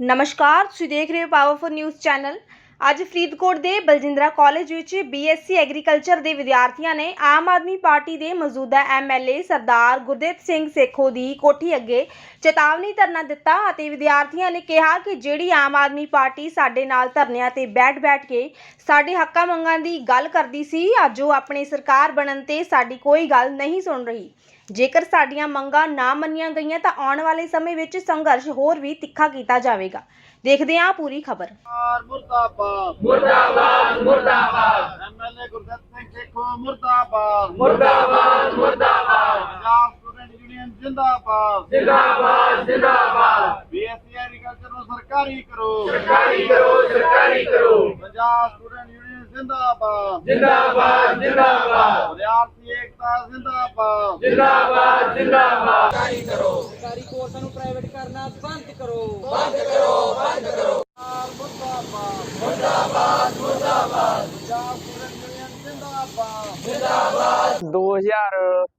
ਨਮਸਕਾਰ, ਤੁਸੀਂ ਦੇਖ ਰਹੇ ਹੋ ਪਾਵਰਫੁਲ ਨਿਊਜ਼ ਚੈਨਲ ਅੱਜ ਫਰੀਦਕੋਟ ਦੇ ਬਲਜਿੰਦਰਾ ਕਾਲਜ ਵਿੱਚ ਬੀਐਸਸੀ ਐਗਰੀਕਲਚਰ ਦੇ ਵਿਦਿਆਰਥੀਆਂ ਨੇ ਆਮ ਆਦਮੀ ਪਾਰਟੀ ਦੇ ਮੌਜੂਦਾ M L A Sardar Gurdev Singh Sekhon ਦੀ ਕੋਠੀ ਅੱਗੇ ਚੇਤਾਵਨੀ ਧਰਨਾ ਦਿੱਤਾ ਅਤੇ ਵਿਦਿਆਰਥੀਆਂ ਨੇ ਕਿਹਾ ਕਿ ਜਿਹੜੀ ਆਮ ਆਦਮੀ ਪਾਰਟੀ ਸਾਡੇ ਨਾਲ ਧਰਨਿਆਂ ਤੇ ਬੈਠ-ਬੈਠ ਕੇ ਸਾਡੇ ਹੱਕਾਂ ਮੰਗਾਂ ਦੀ ਗੱਲ ਕਰਦੀ ਸੀ, ਅੱਜ ਉਹ ਆਪਣੀ ਸਰਕਾਰ ਬਣਨ ਤੇ ਸਾਡੀ ਕੋਈ ਗੱਲ ਨਹੀਂ ਸੁਣ ਰਹੀ। ਜੇਕਰ ਸਾਡੀਆਂ ਮੰਗਾਂ ਨਾ ਮੰਨੀਆਂ ਗਈਆਂ ਤਾਂ ਆਉਣ ਵਾਲੇ ਸਮੇਂ ਵਿੱਚ ਸੰਘਰਸ਼ ਹੋਰ ਵੀ ਤਿੱਖਾ ਕੀਤਾ ਜਾਵੇਗਾ। ਦੇਖਦੇ ਹਾਂ ਪੂਰੀ ਖਬਰ। ਮੁਰਦਾਬਾਦ। ਮੁਰਦਾਬਾਦ ਮੁਰਦਾਬਾਦ। ਐਮਐਲਏ ਗੁਰਦੱਤ ਸਿੰਘ ਸੇਖੋ ਮੁਰਦਾਬਾਦ। ਮੁਰਦਾਬਾਦ ਮੁਰਦਾਬਾਦ। ਪੰਜਾਬ ਸਟੂਡੈਂਟ ਯੂਨੀਅਨ ਜਿੰਦਾਬਾਦ। ਜਿੰਦਾਬਾਦ ਜਿੰਦਾਬਾਦ। ਬੀਐਸਸੀ ਐਗਰੀਕਲਚਰ ਨੂੰ ਸਰਕਾਰੀ ਕਰੋ। ਸਰਕਾਰੀ ਕਰੋ ਸਰਕਾਰੀ ਕਰੋ। ਪੰਜਾਬ ਜਿੰਦਾਬਾਦ। ਜਿੰਦਾਬਾਦ ਜਿੰਦਾਬਾਦ। ਵਿਦਿਆਰਥੀ ਏਕਤਾ ਜਿੰਦਾਬਾਦ। ਜਿੰਦਾਬਾਦ ਜਿੰਦਾਬਾਦ। ਸਰਕਾਰੀ ਕੋਰਸਾਂ ਨੂੰ ਪ੍ਰਾਈਵੇਟ ਕਰਨਾ ਬੰਦ ਕਰੋ। ਮੁਰਦਾਬਾਦ ਮੁਰਦਾਬਾਦ। ਮੁਰਦਾਬਾਦ ਪੰਜਾਬ ਸਟੂਡੈਂਟ ਯੂਨੀਅਨ ਜਿੰਦਾਬਾਦ।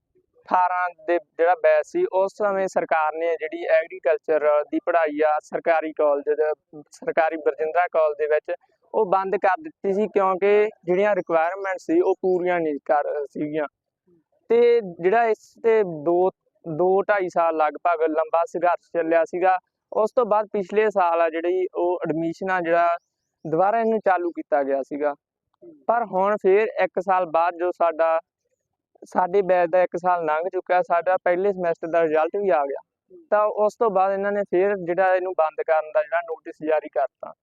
2018 ਦੇ ਜਿਹੜਾ ਬੈਚ ਸੀ, ਉਸ ਸਮੇਂ ਸਰਕਾਰ ਨੇ ਜਿਹੜੀ ਐਗਰੀਕਲਚਰ ਦੀ ਪੜ੍ਹਾਈ ਆ, ਸਰਕਾਰੀ ਕਾਲਜ ਸਰਕਾਰੀ ਬਰਜਿੰਦਰਾ ਕਾਲਜ ਦੇ ਵਿੱਚ ਉਹ ਬੰਦ ਕਰ ਦਿੱਤੀ ਸੀ ਕਿਉਂਕਿ ਜਿਹੜੀਆਂ ਰਿਕੁਆਇਰਮੈਂਟ ਸੀ, ਉਹ ਪੂਰੀਆਂ ਨਹੀਂ ਕਰ ਸੀਗੀਆਂ। ਤੇ ਜਿਹੜਾ ਇਸ ਤੇ 2 2 2.5 ਸਾਲ ਲਗਭਗ ਲੰਬਾ ਸੰਘਰਸ਼ ਚੱਲਿਆ ਸੀਗਾ, ਉਸ ਤੋਂ ਬਾਅਦ ਪਿਛਲੇ ਸਾਲ ਆ ਜਿਹੜੀ ਉਹ ਐਡਮਿਸ਼ਨਾਂ ਜਿਹੜਾ ਦੁਬਾਰਾ ਇਹਨੂੰ ਚਾਲੂ ਕੀਤਾ ਗਿਆ ਸੀਗਾ। ਪਰ ਹੁਣ ਫੇਰ 1 ਸਾਲ ਬਾਅਦ ਜੋ ਸਾਡਾ ਸਾਡੇ ਬੈਚ ਦਾ 1 ਸਾਲ ਲੰਘ ਚੁੱਕਾ ਸਾਡਾ ਪਹਿਲੇ ਸਮੈਸਟਰ ਦਾ ਰਿਜ਼ਲਟ ਵੀ ਆ ਗਿਆ। ਤਾਂ ਉਸ ਤੋਂ ਬਾਅਦ ਇਹਨਾਂ ਨੇ ਫੇਰ ਜਿਹੜਾ ਇਹਨੂੰ ਬੰਦ ਕਰਨ ਦਾ ਜਿਹੜਾ ਨੋਟਿਸ ਜਾਰੀ ਕਰਤਾ।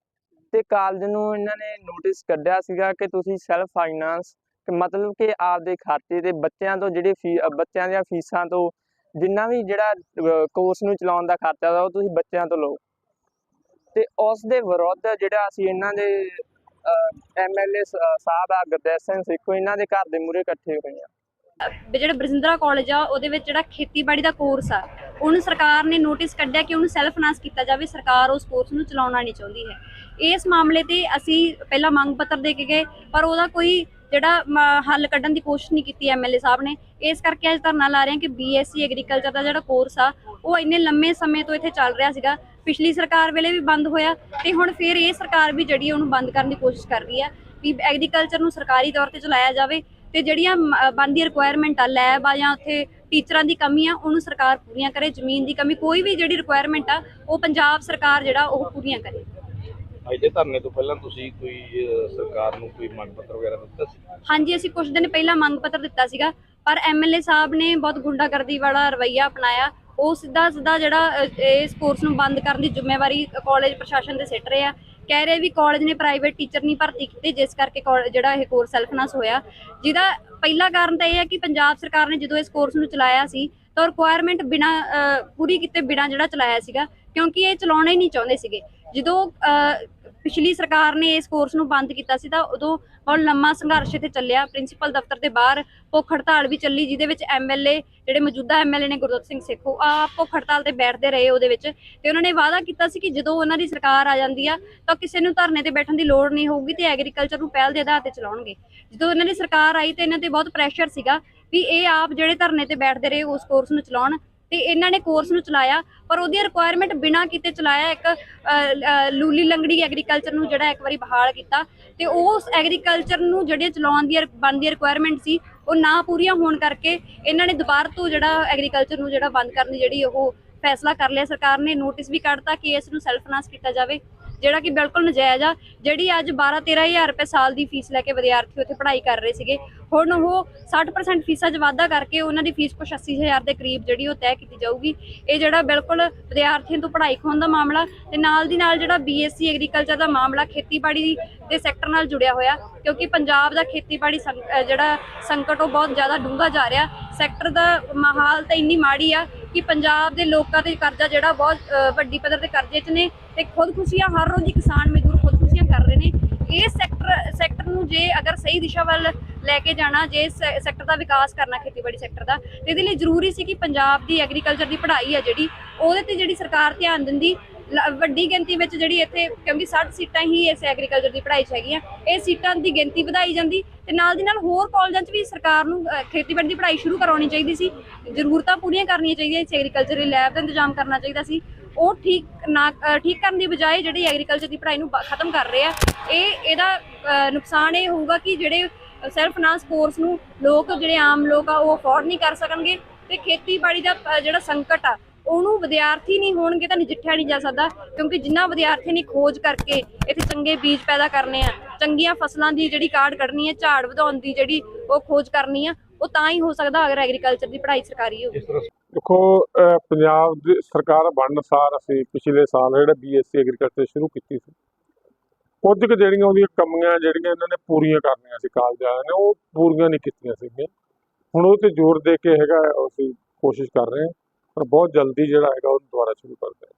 ਤੇ ਕਾਲਜ ਨੂੰ ਇਹਨਾਂ ਨੇ ਨੋਟਿਸ ਕੱਢਿਆ ਸੀਗਾ ਕਿ ਤੁਸੀਂ ਸੈਲਫ ਫਾਈਨਾਂਸ ਮਤਲਬ ਕਿ ਆਪਦੇ ਖਾਤੇ ਤੇ ਬੱਚਿਆਂ ਤੋਂ ਜਿਹੜੇ ਬੱਚਿਆਂ ਦੀਆਂ ਫੀਸਾਂ ਤੋਂ ਜਿੰਨਾ ਵੀ ਜਿਹੜਾ ਕੋਰਸ ਨੂੰ ਚਲਾਉਣ ਦਾ ਖਰਚਾ ਦਾ ਉਹ ਤੁਸੀਂ ਬੱਚਿਆਂ ਤੋਂ ਲਓ। ਤੇ ਉਸ ਦੇ ਵਿਰੁੱਧ ਜਿਹੜਾ ਅਸੀਂ ਇਹਨਾਂ ਦੇ ਐਮਐਲਏ ਸਾਹਿਬ ਆ ਗੁਰਦੇਵ ਸਿੰਘ ਸਿੱਖੋ, ਇਹਨਾਂ ਦੇ ਘਰ ਦੇ ਮੂਹਰੇ ਇਕੱਠੇ ਹੋਏ ਆ। ਵੀ ਜਿਹੜਾ ਬਰਜਿੰਦਰਾ ਕਾਲਜ ਆ, ਉਹਦੇ ਵਿੱਚ ਜਿਹੜਾ ਖੇਤੀਬਾੜੀ ਦਾ ਕੋਰਸ ਆ, ਉਹਨੂੰ ਸਰਕਾਰ ਨੇ ਨੋਟਿਸ ਕੱਢਿਆ ਕਿ ਉਹਨੂੰ ਸੈਲਫ ਫਾਈਨਾਂਸ ਕੀਤਾ ਜਾਵੇ, ਸਰਕਾਰ ਉਸ ਕੋਰਸ ਨੂੰ ਚਲਾਉਣਾ ਨਹੀਂ ਚਾਹੁੰਦੀ ਹੈ। ਇਸ ਮਾਮਲੇ ਤੇ ਅਸੀਂ ਪਹਿਲਾਂ ਮੰਗ ਪੱਤਰ ਦੇ ਕੇ ਗਏ, ਪਰ ਉਹਦਾ ਕੋਈ ਜਿਹੜਾ ਮ- ਹੱਲ ਕੱਢਣ ਦੀ ਕੋਸ਼ਿਸ਼ ਨਹੀਂ ਕੀਤੀ ਐਮਐਲਏ ਸਾਹਿਬ ਨੇ। ਇਸ ਕਰਕੇ ਅੱਜ ਧਰਨਾ ਲਾ ਰਹੇ ਹਾਂ ਕਿ ਬੀਐਸਸੀ ਐਗਰੀਕਲਚਰ ਦਾ ਜਿਹੜਾ ਕੋਰਸ ਆ, ਉਹ ਇੰਨੇ ਲੰਮੇ ਸਮੇਂ ਤੋਂ ਇੱਥੇ ਚੱਲ ਰਿਹਾ ਸੀਗਾ। ਪਿਛਲੀ ਸਰਕਾਰ ਵੇਲੇ ਵੀ ਬੰਦ ਹੋਇਆ ਤੇ ਹੁਣ ਫਿਰ ਇਹ ਸਰਕਾਰ ਵੀ ਜਿਹੜੀ ਆ, ਉਹਨੂੰ ਬੰਦ ਕਰਨ ਦੀ ਕੋਸ਼ਿਸ਼ ਕਰ ਰਹੀ ਆ ਵੀ ਐਗਰੀਕਲਚਰ ਨੂੰ ਸਰਕਾਰੀ ਤੌਰ ਤੇ ਚਲਾਇਆ ਜਾਵੇ। ਤੇ ਜਿਹੜੀਆਂ ਬਣਦੀ ਰਿਕੁਆਇਰਮੈਂਟ ਆ ਲੈਬ ਆ ਜਾਂ ਉੱਥੇ ਟੀਚਰਾਂ ਦੀ ਕਮੀ ਆ ਉਹਨੂੰ ਸਰਕਾਰ ਪੂਰੀਆਂ ਕਰੇ ਜ਼ਮੀਨ ਦੀ ਕਮੀ ਕੋਈ ਵੀ ਜਿਹੜੀ ਰਿਕੁਆਇਰਮੈਂਟ ਆ ਉਹ ਪੰਜਾਬ ਸਰਕਾਰ ਜਿਹੜਾ ਉਹ ਪੂਰੀਆਂ ਕਰੇ। ਅੱਜ ਦੇ ਧਰਨੇ ਤੋਂ ਪਹਿਲਾਂ ਤੁਸੀਂ ਕੋਈ ਸਰਕਾਰ ਨੂੰ ਕੋਈ ਮੰਗ ਪੱਤਰ ਵਗੈਰਾ ਦਿੱਤਾ ਸੀ? ਹਾਂਜੀ ਅਸੀਂ ਕੁਝ ਦਿਨ ਪਹਿਲਾਂ ਮੰਗ ਪੱਤਰ ਦਿੱਤਾ ਸੀਗਾ ਪਰ ਐਮਐਲਏ ਸਾਹਿਬ ਨੇ ਬਹੁਤ ਗੁੰਡਾਗਰਦੀ ਵਾਲਾ ਰਵੱਈਆ ਅਪਣਾਇਆ। ਉਹ ਸਿੱਧਾ ਸਿੱਧਾ ਜਿਹੜਾ ਇਸ ਕੋਰਸ ਨੂੰ ਬੰਦ ਕਰਨ ਦੀ ਜ਼ਿੰਮੇਵਾਰੀ ਕਾਲਜ ਪ੍ਰਸ਼ਾਸਨ ਤੇ ਸਿੱਟ ਰਹੇ ਆ। ਕਹਿ ਰਹੇ ਵੀ ਕਾਲਜ ਨੇ ਪ੍ਰਾਈਵੇਟ ਟੀਚਰ ਨਹੀਂ ਭਰਤੀ ਕੀਤੇ, ਜਿਸ ਕਰਕੇ ਕਾਲ- ਜਿਹੜਾ ਇਹ ਕੋਰਸ ਸੈਲਫ ਫਾਈਨਾਂਸ ਹੋਇਆ। ਜਿਹਦਾ ਪਹਿਲਾ ਕਾਰਨ ਤਾਂ ਇਹ ਹੈ ਕਿ ਪੰਜਾਬ ਸਰਕਾਰ ਨੇ ਜਦੋਂ ਇਸ ਕੋਰਸ ਨੂੰ ਚਲਾਇਆ ਸੀ, ਤਾਂ ਰਿਕੁਆਇਰਮੈਂਟ ਬਿਨਾ ਪੂਰੀ ਕੀਤੇ ਬਿਨਾ ਜਿਹੜਾ ਚਲਾਇਆ ਸੀਗਾ, ਕਿਉਂਕਿ ਇਹ ਚਲਾਉਣਾ ਹੀ ਨਹੀਂ ਚਾਹੁੰਦੇ ਸੀਗੇ। ਜਦੋਂ ਪਿਛਲੀ ਸਰਕਾਰ ਨੇ ਇਸ ਕੋਰਸ ਨੂੰ ਬੰਦ ਕੀਤਾ ਸੀ, ਤਾਂ ਉਦੋਂ ਬਹੁਤ ਲੰਮਾ ਸੰਘਰਸ਼ ਇੱਥੇ ਚੱਲਿਆ। ਪ੍ਰਿੰਸੀਪਲ ਦਫ਼ਤਰ ਦੇ ਬਾਹਰ ਭੁੱਖ ਹੜਤਾਲ ਵੀ ਚੱਲੀ, ਜਿਹਦੇ ਵਿੱਚ ਐਮਐਲਏ ਜਿਹੜੇ ਮੌਜੂਦਾ ਐਮਐਲਏ ਨੇ ਗੁਰਦੁੱਤ ਸਿੰਘ ਸੇਖੋ ਆ ਭੁੱਖ ਹੜਤਾਲ ਤੇ ਬੈਠਦੇ ਰਹੇ ਉਹਦੇ ਵਿੱਚ। ਤੇ ਉਹਨਾਂ ਨੇ ਵਾਅਦਾ ਕੀਤਾ ਸੀ ਕਿ ਜਦੋਂ ਉਹਨਾਂ ਦੀ ਸਰਕਾਰ ਆ ਜਾਂਦੀ ਆ, ਤਾਂ ਕਿਸੇ ਨੂੰ ਧਰਨੇ ਤੇ ਬੈਠਣ ਦੀ ਲੋੜ ਨਹੀਂ ਹੋਊਗੀ ਤੇ ਐਗਰੀਕਲਚਰ ਨੂੰ ਪਹਿਲ ਦੇ ਆਧਾਰ ਤੇ ਚਲਾਉਣਗੇ। ਜਦੋਂ ਉਹਨਾਂ ਦੀ ਸਰਕਾਰ ਆਈ ਤੇ ਇਹਨਾਂ ਤੇ ਬਹੁਤ ਪ੍ਰੈਸ਼ਰ ਸੀਗਾ ਵੀ ਇਹ ਆਪ ਜਿਹੜੇ ਧਰਨੇ ਤੇ ਬੈਠਦੇ ਰਹੇ, ਉਸ ਕੋਰਸ ਨੂੰ ਚਲਾਉਣ। ਤੇ ਇਹਨਾਂ ਨੇ ਕੋਰਸ ਨੂੰ ਚਲਾਇਆ ਪਰ ਉਹਦੀ ਰਿਕੁਆਇਰਮੈਂਟ ਬਿਨਾ ਕੀਤੇ ਚਲਾਇਆ ਇੱਕ ਅ, ਲੂਲੀ ਲੰਗੜੀ ਐਗਰੀਕਲਚਰ ਨੂੰ ਜਿਹੜਾ ਇੱਕ ਵਾਰੀ ਬਹਾਲ ਕੀਤਾ। ਤੇ ਉਸ ਐਗਰੀਕਲਚਰ ਨੂੰ ਜਿਹੜੀਆਂ ਚਲਾਉਣ ਦੀ ਬਣਦੀ ਰਿਕੁਆਇਰਮੈਂਟ ਸੀ ਉਹ ਨਾ ਪੂਰੀਆਂ ਹੋਣ ਕਰਕੇ ਇਹਨਾਂ ਨੇ ਦੁਬਾਰਾ ਤੋਂ ਜਿਹੜਾ ਐਗਰੀਕਲਚਰ ਨੂੰ ਜਿਹੜਾ ਬੰਦ ਕਰਨ ਦੀ ਜਿਹੜੀ ਉਹ ਫੈਸਲਾ ਕਰ ਲਿਆ। ਸਰਕਾਰ ਨੇ ਨੋਟਿਸ ਵੀ ਕੱਢਤਾ ਕਿ ਇਸ ਨੂੰ ਸੈਲਫ ਫਾਈਨਾਂਸ ਕੀਤਾ ਜਾਵੇ। ਜਿਹੜਾ ਕਿ ਬਿਲਕੁਲ ਨਜਾਇਜ਼ ਆ, ਜਿਹੜੀ ਅੱਜ 12 13000 ਰੁਪਏ ਸਾਲ ਦੀ ਫੀਸ ਲੈ ਕੇ ਵਿਦਿਆਰਥੀ ਉੱਥੇ ਪੜ੍ਹਾਈ ਕਰ ਰਹੇ ਸੀਗੇ। ਹੁਣ ਉਹ 60% ਫੀਸਾਂ 'ਚ ਵਾਧਾ ਕਰਕੇ ਉਹਨਾਂ ਦੀ ਫੀਸ ਕੁਛ 80000 ਦੇ ਕਰੀਬ ਜਿਹੜੀ ਉਹ ਤੈਅ ਕੀਤੀ ਜਾਊਗੀ। ਇਹ ਜਿਹੜਾ ਬਿਲਕੁਲ ਵਿਦਿਆਰਥੀਆਂ ਤੋਂ ਪੜ੍ਹਾਈ ਖੋਣ ਦਾ ਮਾਮਲਾ ਤੇ ਨਾਲ ਦੀ ਨਾਲ ਜਿਹੜਾ ਬੀਐਸਸੀ ਐਗਰੀਕਲਚਰ ਦਾ ਮਾਮਲਾ ਖੇਤੀਬਾੜੀ ਦੇ ਸੈਕਟਰ ਨਾਲ ਜੁੜਿਆ ਹੋਇਆ, ਕਿਉਂਕਿ ਪੰਜਾਬ ਦਾ ਖੇਤੀਬਾੜੀ ਸੰਕ- ਜਿਹੜਾ ਸੰਕਟ ਉਹ ਬਹੁਤ ਜ਼ਿਆਦਾ ਡੂੰਘਾ ਜਾ ਰਿਹਾ। ਸੈਕਟਰ ਦਾ ਮਾਹੌਲ ਤਾਂ ਇੰਨੀ ਮਾੜੀ ਆ ਕਿ ਪੰਜਾਬ ਦੇ ਲੋਕਾਂ ਦੇ ਕਰਜ਼ਾ ਜਿਹੜਾ ਬਹੁਤ ਵੱਡੀ ਪੱਧਰ ਤੇ ਕਰਜ਼ੇ 'ਚ ਨੇ ਤੇ ਖੁਦਕੁਸ਼ੀਆਂ ਹਰ ਰੋਜ਼ ਹੀ ਕਿਸਾਨ ਮਜ਼ਦੂਰ ਖੁਦਕੁਸ਼ੀਆਂ ਕਰ ਰਹੇ ਨੇ। ਇਹ ਸੈਕਟਰ ਸੈਕਟਰ ਨੂੰ ਜੇ ਅਗਰ ਸਹੀ ਦਿਸ਼ਾ ਵੱਲ ਲੈ ਕੇ ਜਾਣਾ, ਜੇ ਇਸ ਸੈਕਟਰ ਦਾ ਵਿਕਾਸ ਕਰਨਾ ਖੇਤੀਬਾੜੀ ਸੈਕਟਰ ਦਾ, ਤੇ ਇਹਦੇ ਲਈ ਜ਼ਰੂਰੀ ਸੀ ਕਿ ਪੰਜਾਬ ਦੀ ਐਗਰੀਕਲਚਰ ਦੀ ਪੜ੍ਹਾਈ ਆ ਜਿਹੜੀ, ਉਹਦੇ ਤੇ ਜਿਹੜੀ ਸਰਕਾਰ ਧਿਆਨ ਦਿੰਦੀ, ਲ- ਵੱਡੀ ਗਿਣਤੀ ਵਿੱਚ ਜਿਹੜੀ ਇੱਥੇ, ਕਿਉਂਕਿ 60 ਸੀਟਾਂ ਹੀ ਇਸ ਐਗਰੀਕਲਚਰ ਦੀ ਪੜ੍ਹਾਈ 'ਚ ਹੈਗੀਆਂ, ਇਹ ਸੀਟਾਂ ਦੀ ਗਿਣਤੀ ਵਧਾਈ ਜਾਂਦੀ ਤੇ ਨਾਲ ਦੀ ਨਾਲ ਹੋਰ ਕਾਲਜਾਂ 'ਚ ਵੀ ਸਰਕਾਰ ਨੂੰ ਖੇਤੀਬਾੜੀ ਦੀ ਪੜ੍ਹਾਈ ਸ਼ੁਰੂ ਕਰਾਉਣੀ ਚਾਹੀਦੀ ਸੀ। ਜ਼ਰੂਰਤਾਂ ਪੂਰੀਆਂ ਕਰਨੀਆਂ ਚਾਹੀਦੀਆਂ ਸੀ ਐਗਰੀਕਲਚਰ ਲੈਬ ਦਾ ਇੰਤਜ਼ਾਮ ਕਰਨਾ ਚਾਹੀਦਾ ਸੀ। ਉਹ ਠੀਕ ਨਾ ਠੀਕ ਕਰਨ ਦੀ ਬਜਾਏ ਜਿਹੜੀ ਐਗਰੀਕਲਚਰ ਦੀ ਪੜ੍ਹਾਈ ਨੂੰ ਬ- ਖਤਮ ਕਰ ਰਹੇ ਆ, ਇਹ, ਇਹਦਾ ਨੁਕਸਾਨ ਇਹ ਹੋਊਗਾ ਕਿ ਜਿਹੜੇ ਸੈਲਫ ਫਾਈਨਾਂਸ ਕੋਰਸ ਨੂੰ ਲੋਕ, ਜਿਹੜੇ ਆਮ ਲੋਕ ਆ, ਉਹ ਅਫੋਰਡ ਨਹੀਂ ਕਰ ਸਕਣਗੇ ਤੇ ਖੇਤੀਬਾੜੀ ਦਾ ਜਿਹੜਾ ਸੰਕਟ ਆ, ਉਹਨੂੰ ਵਿਦਿਆਰਥੀ ਨਹੀਂ ਹੋਣਗੇ ਤਾਂ ਨਜਿੱਠਿਆ ਨਹੀਂ ਜਾ ਸਕਦਾ ਕਿਉਂਕਿ ਜਿੰਨਾ ਵਿਦਿਆਰਥੀ ਨੇ ਖੋਜ ਕਰਕੇ ਇੱਥੇ ਚੰਗੇ ਬੀਜ ਪੈਦਾ ਕਰਨੇ ਆ ਚੰਗੀਆਂ ਫਸਲਾਂ ਦੀ ਜਿਹੜੀ ਕਾਢ ਕੱਢਣੀ ਹੈ, ਝਾੜ ਵਧਾਉਣ ਦੀ ਜਿਹੜੀ ਉਹ ਖੋਜ ਕਰਨੀ ਆ, ਉਹ ਤਾਂ ਹੀ ਹੋ ਸਕਦਾ ਅਗਰ ਐਗਰੀਕਲਚਰ ਦੀ ਪੜ੍ਹਾਈ ਸਰਕਾਰੀ ਹੋਵੇ। ਦੇਖੋ ਪੰਜਾਬ ਦੀ ਸਰਕਾਰ ਬਣਨ ਅਨੁਸਾਰ ਅਸੀਂ ਪਿਛਲੇ ਸਾਲ ਜਿਹੜਾ ਬੀਐਸਸੀ ਐਗਰੀਕਲਚਰ ਸ਼ੁਰੂ ਕੀਤੀ ਸੀ, ਕੁਝ ਕੁ ਜਿਹੜੀਆਂ ਉਹਦੀਆਂ ਕਮੀਆਂ ਜਿਹੜੀਆਂ ਇਹਨਾਂ ਨੇ ਪੂਰੀਆਂ ਕਰਨੀਆਂ ਸੀ, ਕਾਲਜ ਨੇ, ਉਹ ਪੂਰੀਆਂ ਨਹੀਂ ਕੀਤੀਆਂ ਸੀਗੀਆਂ। ਹੁਣ ਉਹ ਤੇ ਜ਼ੋਰ ਦੇ ਕੇ ਹੈਗਾ, ਅਸੀਂ ਕੋਸ਼ਿਸ਼ ਕਰ ਰਹੇ ਹਾਂ, ਪਰ ਬਹੁਤ ਜਲਦੀ ਜਿਹੜਾ ਹੈਗਾ, ਉਹ ਦੁਬਾਰਾ ਸ਼ੁਰੂ ਕਰਦੇ ਹਾਂ